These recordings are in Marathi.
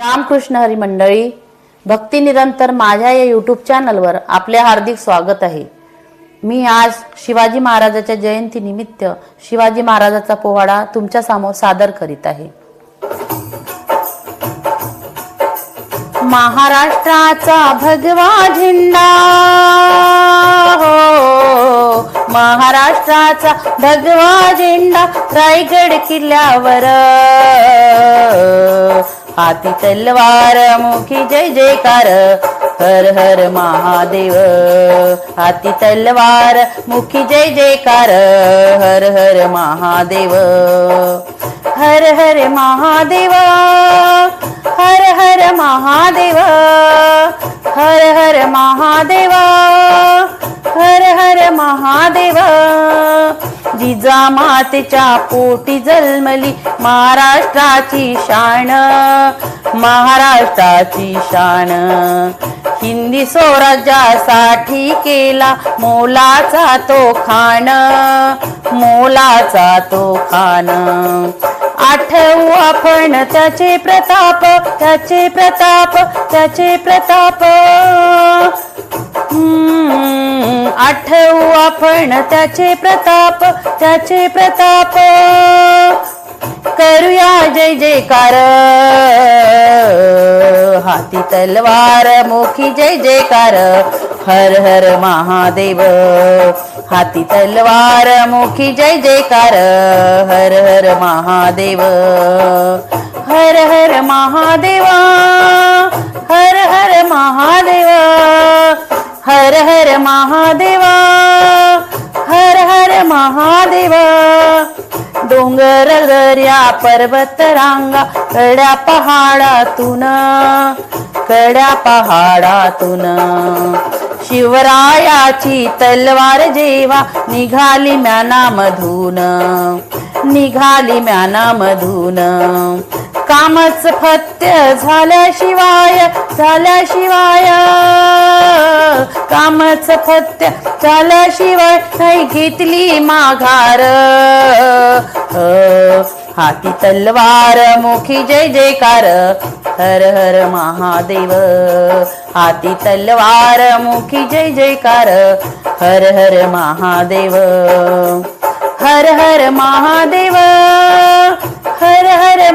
रामकृष्ण हरी मंडळी भक्ती निरंतर माझ्या या यूट्यूब चॅनलवर आपले हार्दिक स्वागत आहे. मी आज शिवाजी महाराजाच्या जयंती निमित्त शिवाजी महाराजाचा पोवाडा तुमच्यासमोर सादर करीत आहे. महाराष्ट्राचा भगवा झेंडा हो महाराष्ट्राचा भगवा झेंडा रायगड किल्ल्यावर. हाती तलवार मुखी जय जयकार हर हर महादेव. हाती तलवार मुखी जय जयकार हर हर महादेव. हर हर महादेव हर हर महादेव. हर हर महादेव हर हर महादेव. जिजामातेच्या पोटी जन्मली महाराष्ट्राची शान महाराष्ट्राची शान. हिंदी स्वराज्यासाठी केला मोलाचा तो खान मोलाचा तो खान. आठवू आपण त्याचे प्रताप त्याचे प्रताप त्याचे प्रताप. हम्म, आठवू आपण त्याचे प्रताप त्याचे प्रताप. करूया जय जयकार. हाती तलवार मुखी जय जयकार. हर हर महादेव. हाती तलवार मुखी जय जयकार. हर हर महादेव. हर हर महादेवा. हर हर महादेव. हर हर महादेवा हर हर महादेव. डोंगर दर्या पर्वत रांगा कड्या पहाडातून कड्या पहाडातून. शिवरायाची तलवार जेवा निघाली म्यानामधून निघाली म्यानामधून कामच फत्य झाल्याशिवाय झाल्याशिवाय. कामच फत्य झाल्याशिवाय नाही घेतली माघार. हाती तलवार मुखी जय जयकार. हर हर महादेव हाती तलवार मुखी जय जयकार. हर हर महादेव हर हर महादेव.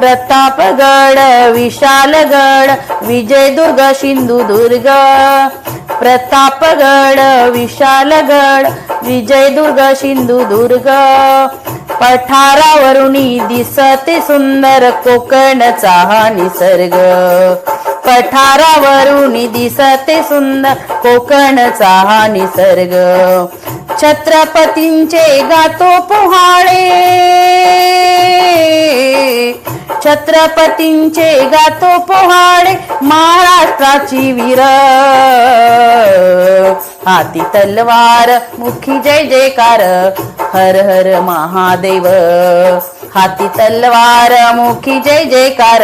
प्रतापगड विशालगड विजयदुर्ग सिंधुदुर्ग. प्रतापगड विशालगड विजयदुर्ग सिंधुदुर्ग. पठारावरुणी दिसते सुंदर कोकणचा हा निसर्ग. पठारावरून दिसते सुंदर कोकणचा हा निसर्ग. छत्रपतींचे गातो पोहाळे. छत्रपतींचे गातो पोहाडे महाराष्ट्राची वीर. हाती तलवार मुखी जय जयकार हर हर महादेव. हाती तलवार मुखी जय जयकार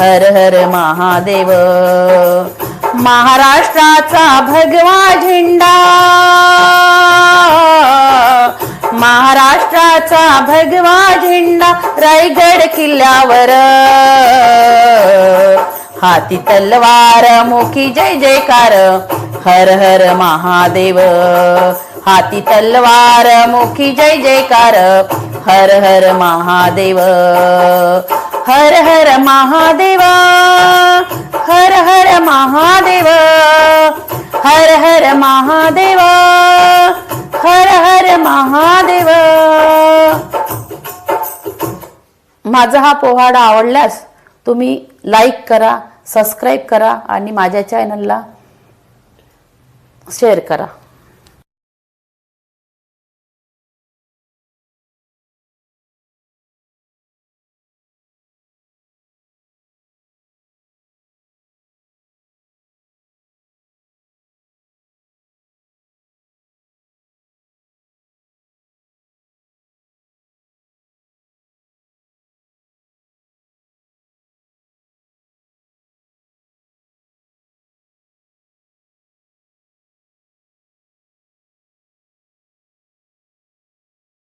हर हर महादेव. महाराष्ट्राचा भगवा झेंडा. महाराष्ट्राचा भगवा झेंडा रायगड किल्ल्यावर. हाती तलवार मुखी जय जयकार हर हर महादेव. हाती तलवार मुखी जय जयकार हर हर महादेव. हर हर महादेव हर हर महादेव हर हर महादेवा. महादेव. माझा हा पोवाडा आवडल्यास तुम्ही लाईक करा सबस्क्राईब करा आणि माझ्या चॅनलला शेअर करा.